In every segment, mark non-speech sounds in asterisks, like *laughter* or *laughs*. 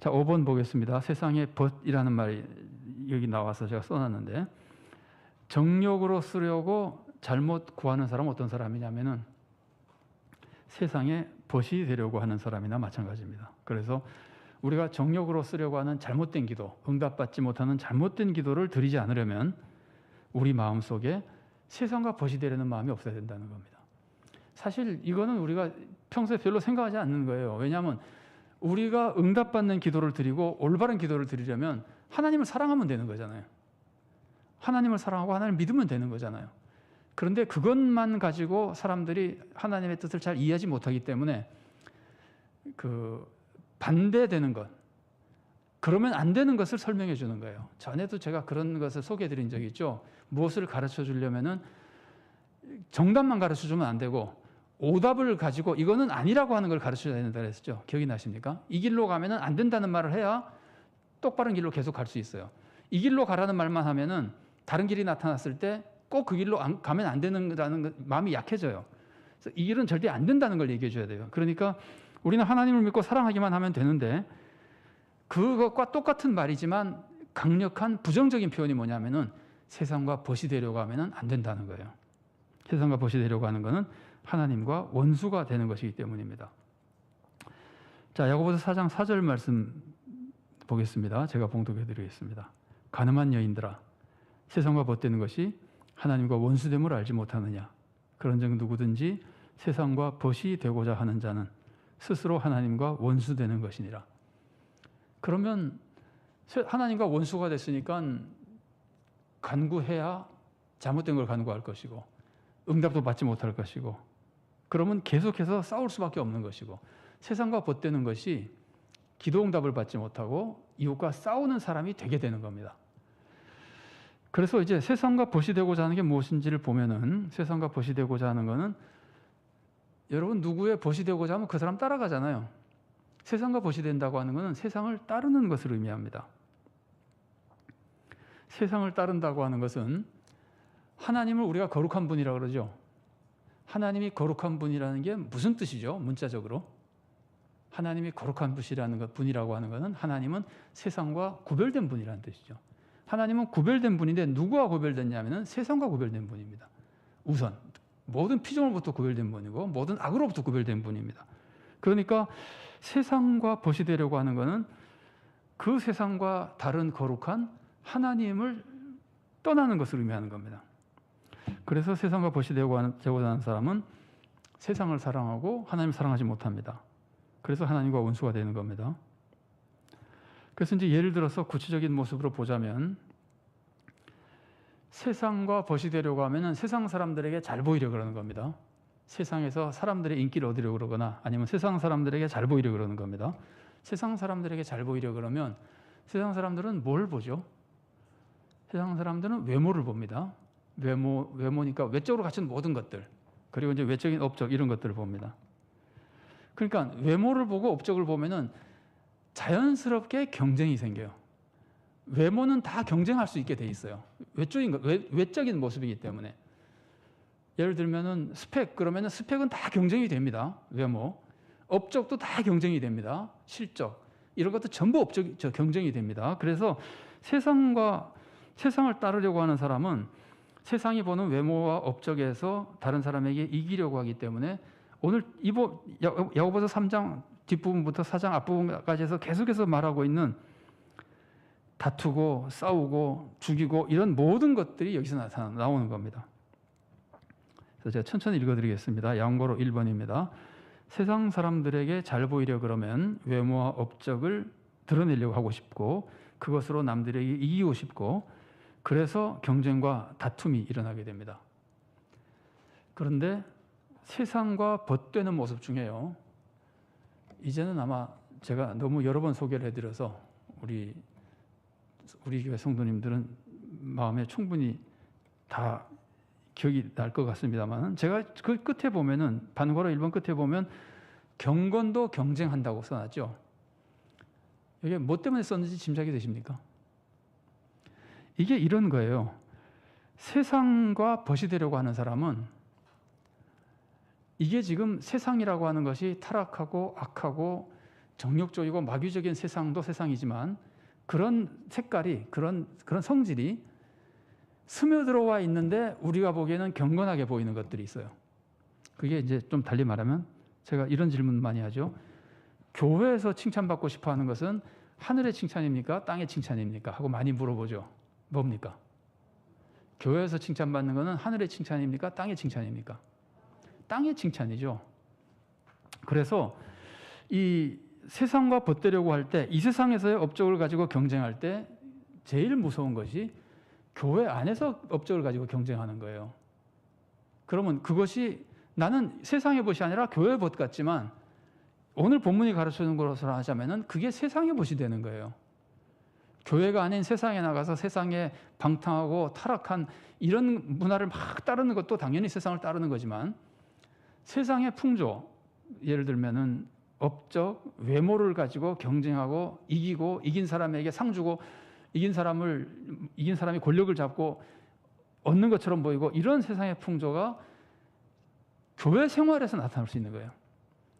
자, 5번 보겠습니다. 세상에 벗이라는 말이 여기 나와서 제가 써놨는데 정욕으로 쓰려고 잘못 구하는 사람은 어떤 사람이냐면은 세상에 벗이 되려고 하는 사람이나 마찬가지입니다. 그래서 우리가 정욕으로 쓰려고 하는 잘못된 기도, 응답받지 못하는 잘못된 기도를 드리지 않으려면 우리 마음 속에 세상과 벗이 되려는 마음이 없어야 된다는 겁니다. 사실 이거는 우리가 평소에 별로 생각하지 않는 거예요. 왜냐하면 우리가 응답받는 기도를 드리고 올바른 기도를 드리려면 하나님을 사랑하면 되는 거잖아요. 하나님을 사랑하고 하나님을 믿으면 되는 거잖아요. 그런데 그것만 가지고 사람들이 하나님의 뜻을 잘 이해하지 못하기 때문에 그 반대되는 것, 그러면 안 되는 것을 설명해 주는 거예요. 전에도 제가 그런 것을 소개해 드린 적이 있죠. 무엇을 가르쳐 주려면은 정답만 가르쳐 주면 안 되고 오답을 가지고 이거는 아니라고 하는 걸 가르쳐야 된다 그랬죠. 기억이 나십니까? 이 길로 가면은 안 된다는 말을 해야 똑바른 길로 계속 갈 수 있어요. 이 길로 가라는 말만 하면은 다른 길이 나타났을 때 꼭 그 길로 안, 가면 안 되는다는 마음이 약해져요. 그래서 이 길은 절대 안 된다는 걸 얘기해 줘야 돼요. 그러니까 우리는 하나님을 믿고 사랑하기만 하면 되는데 그것과 똑같은 말이지만 강력한 부정적인 표현이 뭐냐면은 세상과 벗이 되려고 하면은 안 된다는 거예요. 세상과 벗이 되려고 하는 것은 하나님과 원수가 되는 것이기 때문입니다. 자, 야고보서 4장 4절 말씀 보겠습니다. 제가 봉독해 드리겠습니다. 가늠한 여인들아 세상과 벗되는 것이 하나님과 원수됨을 알지 못하느냐 그런즉 누구든지 세상과 벗이 되고자 하는 자는 스스로 하나님과 원수되는 것이니라. 그러면 하나님과 원수가 됐으니까 간구해야 잘못된 걸 간구할 것이고 응답도 받지 못할 것이고 그러면 계속해서 싸울 수밖에 없는 것이고 세상과 벗되는 것이 기도 응답을 받지 못하고 이웃과 싸우는 사람이 되게 되는 겁니다. 그래서 이제 세상과 벗이 되고자 하는 게 무엇인지를 보면은 세상과 벗이 되고자 하는 것은 여러분 누구의 벗이 되고자 하면 그 사람 따라가잖아요. 세상과 벗이 된다고 하는 것은 세상을 따르는 것을 의미합니다. 세상을 따른다고 하는 것은 하나님을 우리가 거룩한 분이라 그러죠. 하나님이 거룩한 분이라는 게 무슨 뜻이죠? 문자적으로 하나님이 거룩한 분이라는 것 분이라고 하는 것은 하나님은 세상과 구별된 분이라는 뜻이죠. 하나님은 구별된 분인데 누구와 구별됐냐면은 세상과 구별된 분입니다. 우선 모든 피조물부터 구별된 분이고 모든 악으로부터 구별된 분입니다. 그러니까 세상과 벗이 되려고 하는 것은 그 세상과 다른 거룩한 하나님을 떠나는 것을 의미하는 겁니다. 그래서 세상과 벗이 되고 하는 사람은 세상을 사랑하고 하나님을 사랑하지 못합니다. 그래서 하나님과 원수가 되는 겁니다. 그래서 이제 예를 들어서 구체적인 모습으로 보자면 세상과 벗이 되려고 하면은 세상 사람들에게 잘 보이려 그러는 겁니다. 세상에서 사람들의 인기를 얻으려 그러거나 아니면 세상 사람들에게 잘 보이려 그러는 겁니다. 세상 사람들에게 잘 보이려 그러면 세상 사람들은 뭘 보죠? 세상 사람들은 외모를 봅니다. 외모 외모니까 외적으로 갖춘 모든 것들 그리고 이제 외적인 업적 이런 것들을 봅니다. 그러니까 외모를 보고 업적을 보면은 자연스럽게 경쟁이 생겨요. 외모는 다 경쟁할 수 있게 돼 있어요. 외적인 것, 외, 외적인 모습이기 때문에. 예를 들면은 스펙 그러면은 스펙은 다 경쟁이 됩니다. 외모. 업적도 다 경쟁이 됩니다. 실적 이런 것도 전부 업적 저 경쟁이 됩니다. 그래서 세상과 세상을 따르려고 하는 사람은 세상이 보는 외모와 업적에서 다른 사람에게 이기려고 하기 때문에 오늘 이보 야고보서 3장 뒷부분부터 4장 앞부분까지 해서 계속해서 말하고 있는 다투고 싸우고 죽이고 이런 모든 것들이 여기서 나타나 나오는 겁니다. 그래서 제가 천천히 읽어드리겠습니다. 양고로 1번입니다. 세상 사람들에게 잘 보이려 그러면 외모와 업적을 드러내려고 하고 싶고 그것으로 남들에게 이기고 싶고 그래서 경쟁과 다툼이 일어나게 됩니다. 그런데 세상과 벗되는 모습 중에요. 이제는 아마 제가 너무 여러 번 소개를 해드려서 우리 우리 교회 성도님들은 마음에 충분히 다 기억이 날 것 같습니다만 제가 그 끝에 보면은 반고로 1번 끝에 보면 경건도 경쟁한다고 써놨죠. 이게 뭐 때문에 썼는지 짐작이 되십니까? 이게 이런 거예요. 세상과 벗이 되려고 하는 사람은 이게 지금 세상이라고 하는 것이 타락하고 악하고 정욕적이고 마귀적인 세상도 세상이지만 그런 색깔이 그런 그런 성질이 스며들어와 있는데 우리가 보기에는 경건하게 보이는 것들이 있어요. 그게 이제 좀 달리 말하면 제가 이런 질문 많이 하죠. 교회에서 칭찬받고 싶어 하는 것은 하늘의 칭찬입니까? 땅의 칭찬입니까? 하고 많이 물어보죠. 뭡니까? 교회에서 칭찬받는 것은 하늘의 칭찬입니까? 땅의 칭찬입니까? 땅의 칭찬이죠. 그래서 이 세상과 벗대려고 할 때 이 세상에서의 업적을 가지고 경쟁할 때 제일 무서운 것이 교회 안에서 업적을 가지고 경쟁하는 거예요. 그러면 그것이 나는 세상의 벗이 아니라 교회의 벗 같지만 오늘 본문이 가르치는 것으로 하자면은 그게 세상의 벗이 되는 거예요. 교회가 아닌 세상에 나가서 세상에 방탕하고 타락한 이런 문화를 막 따르는 것도 당연히 세상을 따르는 거지만 세상의 풍조 예를 들면은 업적 외모를 가지고 경쟁하고 이기고 이긴 사람에게 상 주고 이긴 사람을 이긴 사람이 권력을 잡고 얻는 것처럼 보이고 이런 세상의 풍조가 교회 생활에서 나타날 수 있는 거예요.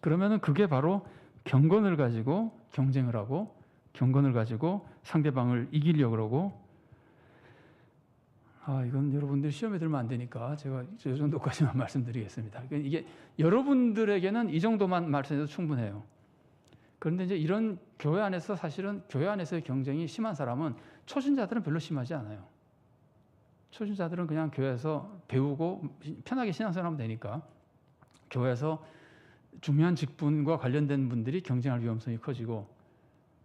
그러면은 그게 바로 경건을 가지고 경쟁을 하고 경건을 가지고 상대방을 이기려고 그러고 아 이건 여러분들 시험에 들면 안 되니까 제가 이 정도까지만 *laughs* 말씀드리겠습니다. 그러니까 이게 여러분들에게는 이 정도만 말씀해도 충분해요. 그런데 이제 이런 교회 안에서 사실은 교회 안에서의 경쟁이 심한 사람은 초신자들은 별로 심하지 않아요. 초신자들은 그냥 교회에서 배우고 편하게 신앙생활하면 되니까 교회에서 중요한 직분과 관련된 분들이 경쟁할 위험성이 커지고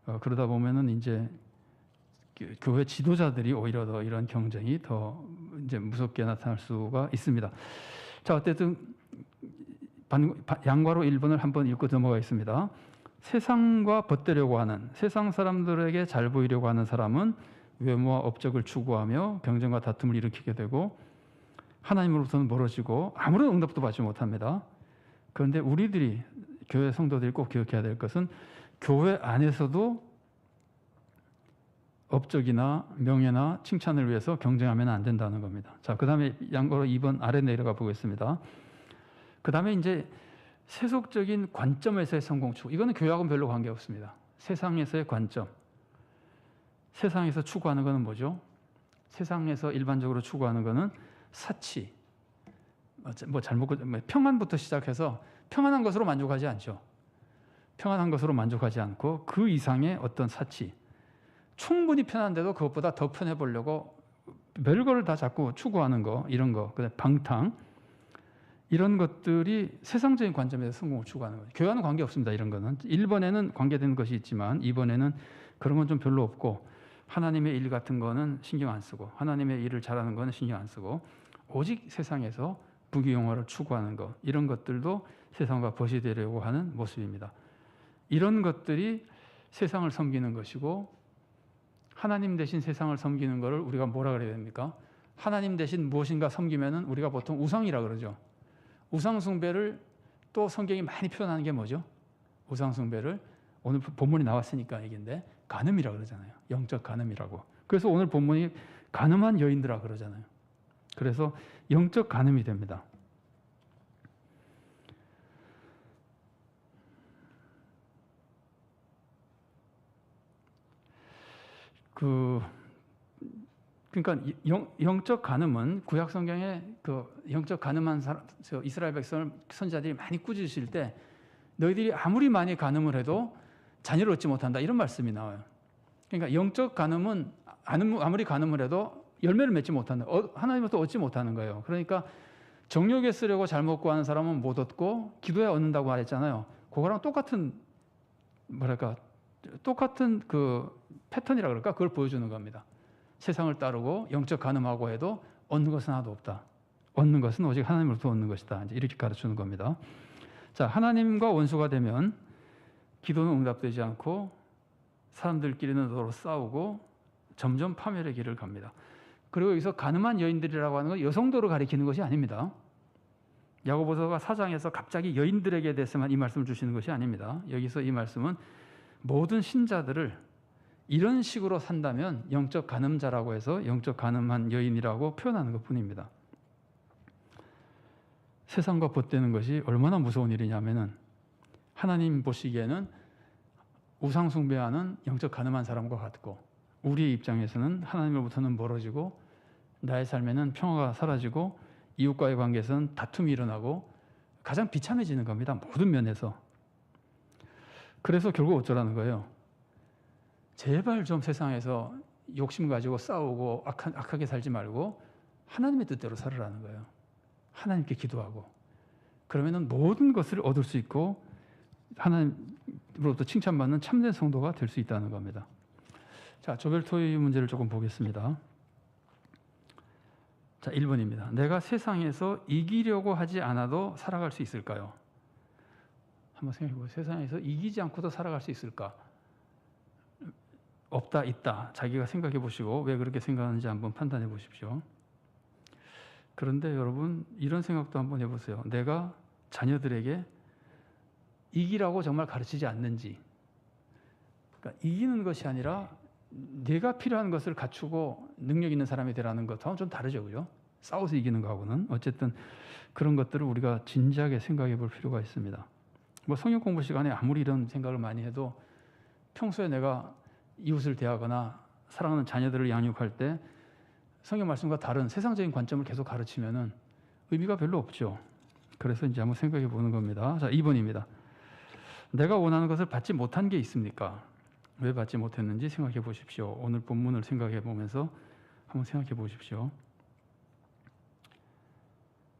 어, 그러다 보면은 이제 교- 교회 지도자들이 오히려 더 이런 경쟁이 더 이제 무섭게 나타날 수가 있습니다. 자 어쨌든 양과로 1번을 한번 읽고 넘어가겠습니다. 세상과 벗대려고 하는 세상 사람들에게 잘 보이려고 하는 사람은 외모와 업적을 추구하며 경쟁과 다툼을 일으키게 되고 하나님으로부터는 멀어지고 아무런 응답도 받지 못합니다. 그런데 우리들이 교회 성도들이 꼭 기억해야 될 것은 교회 안에서도 업적이나 명예나 칭찬을 위해서 경쟁하면 안 된다는 겁니다. 자, 그 다음에 양거로 2번 아래 내려가 보겠습니다. 그 다음에 이제 세속적인 관점에서의 성공 추구. 이거는 교회하고는 별로 관계 없습니다. 세상에서의 관점. 세상에서 추구하는 것은 뭐죠? 세상에서 일반적으로 추구하는 것은 사치, 뭐 잘못 뭐 평안부터 시작해서 평안한 것으로 만족하지 않죠. 평안한 것으로 만족하지 않고 그 이상의 어떤 사치, 충분히 편한데도 그것보다 더 편해 보려고 별거를 다 자꾸 추구하는 거 이런 거, 방탕 이런 것들이 세상적인 관점에서 성공을 추구하는 거죠. 교회와는 관계 없습니다. 이런 거는 1번에는 관계되는 것이 있지만 2번에는 그런 건 좀 별로 없고 하나님의 일 같은 거는 신경 안 쓰고 하나님의 일을 잘하는 거는 신경 안 쓰고 오직 세상에서 부귀영화를 추구하는 것 이런 것들도 세상과 벗이 되려고 하는 모습입니다. 이런 것들이 세상을 섬기는 것이고 하나님 대신 세상을 섬기는 것을 우리가 뭐라 그래야 됩니까? 하나님 대신 무엇인가 섬기면은 우리가 보통 우상이라 그러죠. 우상 숭배를 또 성경이 많이 표현하는 게 뭐죠? 우상 숭배를 오늘 본문이 나왔으니까 얘기인데 간음이라 그러잖아요. 영적 간음이라고. 그래서 오늘 본문이 간음한 여인들아 그러잖아요. 그래서 영적 간음이 됩니다. 그 그러니까 영, 영적 간음은 구약 성경에 그 영적 간음한 사람, 저 이스라엘 백성을 선자들이 많이 꾸짖으실 때 너희들이 아무리 많이 간음을 해도 자녀를 얻지 못한다 이런 말씀이 나와요. 그러니까 영적 간음은 아무리 간음을 해도 열매를 맺지 못하는 어, 하나님부터 얻지 못하는 거예요. 그러니까 정욕에 쓰려고 잘못 구하는 사람은 못 얻고 기도에 얻는다고 말했잖아요. 그거랑 똑같은 뭐랄까 똑같은 그 패턴이라 그럴까 그걸 보여주는 겁니다. 세상을 따르고 영적 간음하고 해도 얻는 것은 하나도 없다. 얻는 것은 오직 하나님으로부터 얻는 것이다. 이제 이렇게 가르치는 겁니다. 자, 하나님과 원수가 되면 기도는 응답되지 않고 사람들끼리는 서로 싸우고 점점 파멸의 길을 갑니다. 그리고 여기서 가늠한 여인들이라고 하는 건 여성도를 가리키는 것이 아닙니다. 야고보서가 사장에서 갑자기 여인들에게 대해서만 이 말씀을 주시는 것이 아닙니다. 여기서 이 말씀은 모든 신자들을 이런 식으로 산다면 영적 간음자라고 해서 영적 간음한 여인이라고 표현하는 것 뿐입니다. 세상과 벗대는 것이 얼마나 무서운 일이냐면은 하나님 보시기에는 우상 숭배하는 영적 가늠한 사람과 같고 우리의 입장에서는 하나님으로부터는 멀어지고 나의 삶에는 평화가 사라지고 이웃과의 관계에서는 다툼이 일어나고 가장 비참해지는 겁니다. 모든 면에서. 그래서 결국 어쩌라는 거예요. 제발 좀 세상에서 욕심 가지고 싸우고 악한, 악하게 살지 말고 하나님의 뜻대로 살으라는 거예요. 하나님께 기도하고 그러면은 모든 것을 얻을 수 있고 하나님으로부터 칭찬받는 참된 성도가 될 수 있다는 겁니다. 자, 조별 토의 문제를 조금 보겠습니다. 자, 1번입니다. 내가 세상에서 이기려고 하지 않아도 살아갈 수 있을까요? 한번 생각해 보세요. 세상에서 이기지 않고도 살아갈 수 있을까? 없다, 있다. 자기가 생각해 보시고 왜 그렇게 생각하는지 한번 판단해 보십시오. 그런데 여러분, 이런 생각도 한번 해보세요. 내가 자녀들에게 이기라고 정말 가르치지 않는지. 그러니까 이기는 것이 아니라 내가 필요한 것을 갖추고 능력 있는 사람이 되라는 것하고는 좀 다르죠, 그죠? 싸워서 이기는 거하고는 어쨌든 그런 것들을 우리가 진지하게 생각해 볼 필요가 있습니다. 뭐 성경 공부 시간에 아무리 이런 생각을 많이 해도 평소에 내가 이웃을 대하거나 사랑하는 자녀들을 양육할 때 성경 말씀과 다른 세상적인 관점을 계속 가르치면은 의미가 별로 없죠. 그래서 이제 한번 생각해 보는 겁니다. 자, 2번입니다. 내가 원하는 것을 받지 못한 게 있습니까? 왜 받지 못했는지 생각해 보십시오. 오늘 본문을 생각해 보면서 한번 생각해 보십시오.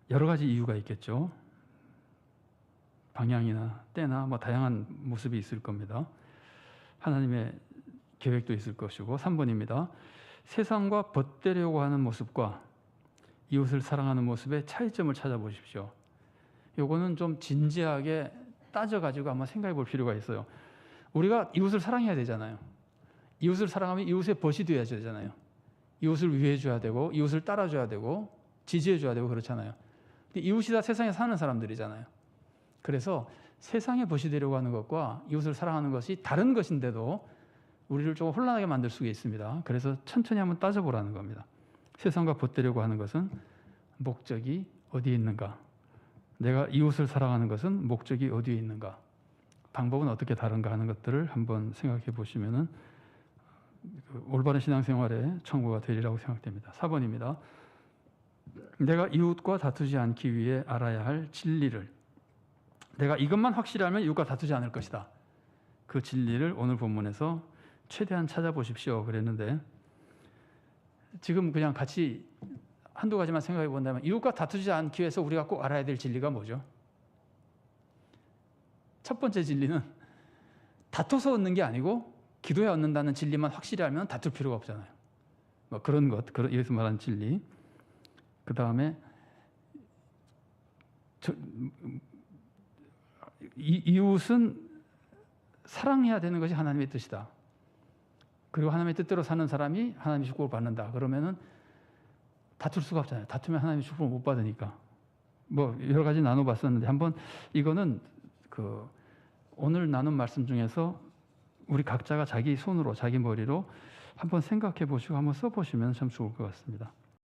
여러 가지 이유가 있겠죠. 방향이나 때나 뭐 다양한 모습이 있을 겁니다. 하나님의 계획도 있을 것이고 3번입니다. 세상과 벗대려고 하는 모습과 이웃을 사랑하는 모습의 차이점을 찾아보십시오. 요거는 좀 진지하게 따져가지고 한번 생각해 볼 필요가 있어요. 우리가 이웃을 사랑해야 되잖아요. 이웃을 사랑하면 이웃의 벗이 되어야 되잖아요. 이웃을 위해줘야 되고, 이웃을 따라줘야 되고, 지지해줘야 되고 그렇잖아요. 근데 이웃이 다 세상에 사는 사람들이잖아요. 그래서 세상에 벗이 되려고 하는 것과 이웃을 사랑하는 것이 다른 것인데도 우리를 조금 혼란하게 만들 수가 있습니다. 그래서 천천히 한번 따져보라는 겁니다. 세상과 벗되려고 하는 것은 목적이 어디에 있는가? 내가 이웃을 사랑하는 것은 목적이 어디에 있는가? 방법은 어떻게 다른가 하는 것들을 한번 생각해 보시면은 그 올바른 신앙생활의 청구가 되리라고 생각됩니다. 4번입니다. 내가 이웃과 다투지 않기 위해 알아야 할 진리를 내가 이것만 확실하면 이웃과 다투지 않을 것이다. 그 진리를 오늘 본문에서 최대한 찾아보십시오. 그랬는데 지금 그냥 같이 한두 가지만 생각해 본다면 이웃과 다투지 않기 위해서 우리가 꼭 알아야 될 진리가 뭐죠? 첫 번째 진리는 다퉈서 얻는 게 아니고 기도해 얻는다는 진리만 확실히 알면 다툴 필요가 없잖아요. 뭐 그런 것, 그런 여기서 말하는 진리. 그 다음에 이 웃은 사랑해야 되는 것이 하나님의 뜻이다. 그리고 하나님의 뜻대로 사는 사람이 하나님의 축복을 받는다. 그러면은 다툴 수가 없잖아요. 다투면 하나님의 축복을 못 받으니까. 뭐 여러 가지 나눠 봤었는데 한번 이거는 그 오늘 나눈 말씀 중에서 우리 각자가 자기 손으로 자기 머리로 한번 생각해 보시고 한번 써 보시면 참 좋을 것 같습니다.